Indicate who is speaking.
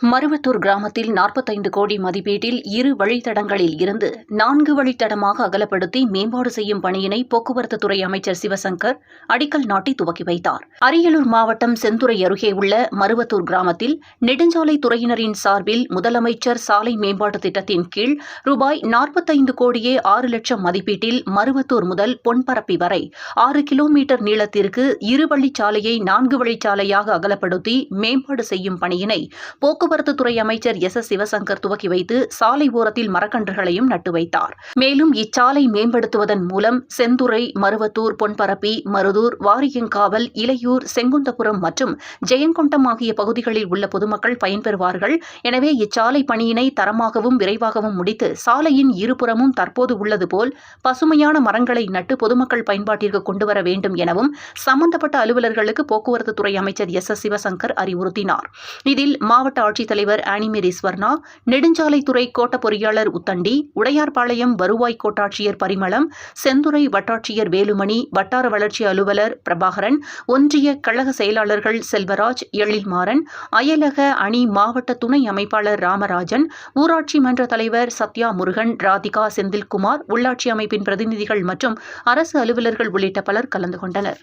Speaker 1: மருவத்தூர் கிராமத்தில் நாற்பத்தைந்து கோடி மதிப்பீட்டில் இரு வழித்தடங்களில் இருந்து நான்கு வழித்தடமாக அகலப்படுத்தி மேம்பாடு செய்யும் பணியினை போக்குவரத்துத்துறை அமைச்சர் சிவசங்கர் அடிக்கல் நாட்டி துவக்கி வைத்தார். அரியலூர் மாவட்டம் செந்துறை அருகே உள்ள மருவத்தூர் கிராமத்தில் நெடுஞ்சாலை துறையினரின் சார்பில் முதலமைச்சர் சாலை மேம்பாட்டுத் திட்டத்தின் கீழ் ரூபாய் நாற்பத்தைந்து கோடியே ஆறு லட்சம் மதிப்பீட்டில் மருவத்தூர் முதல் பொன்பரப்பி வரை ஆறு கிலோமீட்டர் நீளத்திற்கு இரு வழிச்சாலையை நான்கு வழிச்சாலையாக அகலப்படுத்தி மேம்பாடு செய்யும் பணியினை போக்குவரத்துத்துறை அமைச்சர் எஸ் எஸ் சிவசங்கர் துவக்கி வைத்து சாலை ஓரத்தில் மரக்கன்றுகளையும் நட்டு வைத்தார். மேலும் இச்சாலை மேம்படுத்துவதன் மூலம் செந்துறை மருவத்தூர் பொன்பரப்பி மருதூர் வாரியங்காவல் இலையூர் செங்குந்தபுரம் மற்றும் ஜெயங்கொண்டம் ஆகிய பகுதிகளில் உள்ள பொதுமக்கள் பயன்பெறுவார்கள். எனவே இச்சாலை பணியினை தரமாகவும் விரைவாகவும் முடித்து சாலையின் இருபுறமும் தற்போது உள்ளது போல் பசுமையான மரங்களை நட்டு பொதுமக்கள் பயன்பாட்டிற்கு கொண்டுவர வேண்டும் எனவும் சம்பந்தப்பட்ட அலுவலர்களுக்கு போக்குவரத்துத்துறை அமைச்சர் எஸ் எஸ் சிவசங்கர் அறிவுறுத்தினார். இதில் மாவட்ட ஆட்சித்தலைவர் ஆனிமேரி ஸ்வர்ணா நெடுஞ்சாலைத்துறை கோட்ட பொறியாளர் உத்தண்டி உடையார்பாளையம் வருவாய் கோட்டாட்சியர் பரிமளம் செந்துறை வட்டாட்சியர் வேலுமணி வட்டார வளர்ச்சி அலுவலர் பிரபாகரன் ஒன்றிய கழக செயலாளர்கள் செல்வராஜ் எழில்மாறன் அயலக அணி மாவட்ட துணை அமைப்பாளர் ராமராஜன் ஊராட்சி மன்ற தலைவர் சத்யா முருகன் ராதிகா செந்தில்குமார் உள்ளாட்சி அமைப்பின் பிரதிநிதிகள் மற்றும் அரசு அலுவலர்கள் உள்ளிட்ட பலர் கலந்து கொண்டனர்.